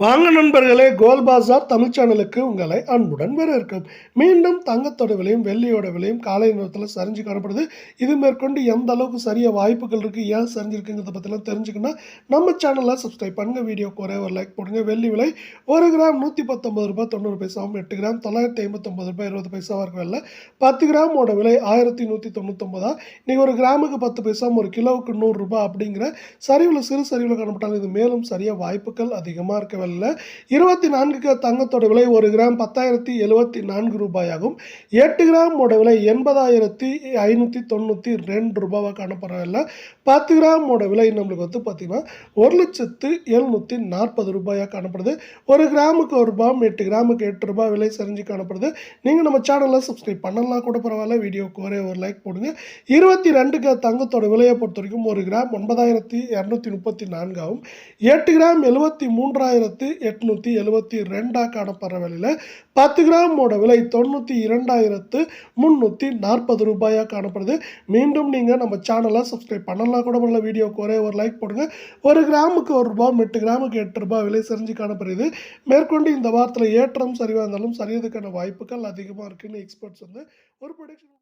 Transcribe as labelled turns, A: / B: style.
A: வாங்க நண்பர்களே கோல் பாசார் தமிழ் சேனலுக்கு உங்களை அன்புடன் வரவேற்கும் மீண்டும் தங்கத்தோட விலையும் வெள்ளியோட விலையும் காலை நேரத்தில் சரிஞ்சு காணப்படுது. இது மேற்கொண்டு எந்த அளவுக்கு சரிய வாய்ப்புகள் இருக்குது ஏன் சரிஞ்சிருக்குங்கிறத பற்றிலாம் தெரிஞ்சுக்கணும்னா நம்ம சேனலை சப்ஸ்கிரைப் பண்ணுங்கள் வீடியோக்கு ஒரே ஒரு லைக் போடுங்க. வெள்ளி விலை ஒரு கிராம் நூற்றி பத்தொம்பது ரூபாய் தொண்ணூறு பைசாவும் எட்டு கிராம் தொள்ளாயிரத்தி ஐம்பத்தொம்பது ரூபாய் இருபது பைசாவாக இருக்கும் இல்லை பத்து கிராமோட விலை ஆயிரத்தி நூற்றி தொண்ணூத்தொம்பதா இன்றைக்கி ஒரு கிராமுக்கு பத்து பைசா ஒரு கிலோவுக்கு நூறுரூபா அப்படிங்கிற சரிவில் சிறு சரிவில் காணப்பட்டாலும் இது மேலும் சரிய வாய்ப்புகள் அதிகமாக இருக்கவில்லை இருபத்தி நான்கு தங்கத்தோட விலை ஒரு கிராம் பத்தாயிரத்தி எழுபத்தி நான்கு ரூபாயாகும். எட்டு கிராமோட விலை எண்பதாயிரத்தி ஐநூற்றி தொண்ணூற்றி ரெண்டு ரூபாவாக காணப்படுறதில்ல பத்து கிராமோட விலை நம்மளுக்கு வந்து பார்த்திங்கன்னா ஒரு லட்சத்து எழுநூற்றி நாற்பது ரூபாயாக காணப்படுது. ஒரு கிராமுக்கு ஒரு ரூபாய் எட்டு கிராமுக்கு எட்டு ரூபாய் விலை சரிஞ்சு காணப்படுது. நீங்கள் நம்ம சேனலில் சப்ஸ்கிரைப் பண்ணலாம். கூட பரவாயில்ல வீடியோக்கு ஒரே ஒரு லைக் போடுங்க. இருபத்தி ரெண்டுக்கு தங்கத்தோட விலையை பொறுத்த வரைக்கும் ஒரு கிராம் ஒன்பதாயிரத்தி இரநூத்தி முப்பத்தி நான்காகும் எட்டு கிராம் எழுபத்தி மூன்றாயிரத்து எட்நூற்றி எழுபத்தி ரெண்டாக காணப்படுற விலையில் பத்து கிராமோட விலை தொண்ணூற்றி இரண்டாயிரத்து முந்நூற்றி நாற்பது ரூபாயாக காணப்படுது. மீண்டும் நீங்கள் நம்ம சேனலை சப்ஸ்கிரைப் பண்ணலாம் கூட பண்ணல வீடியோக்கு ஒரே ஒரு லைக் போடுங்க. ஒரு கிராமுக்கு ஒரு ரூபாய் எட்டு கிராமுக்கு எட்டு ரூபாய் விலை செஞ்சு காணப்படுது. மேற்கொண்டு இந்த வாரத்தில் ஏற்றம் சரிவாக இருந்தாலும் சரியதுக்கான வாய்ப்புகள் அதிகமாக இருக்குன்னு எக்ஸ்பர்ட்ஸ் வந்து ஒரு ப்ரொடக்ஷன்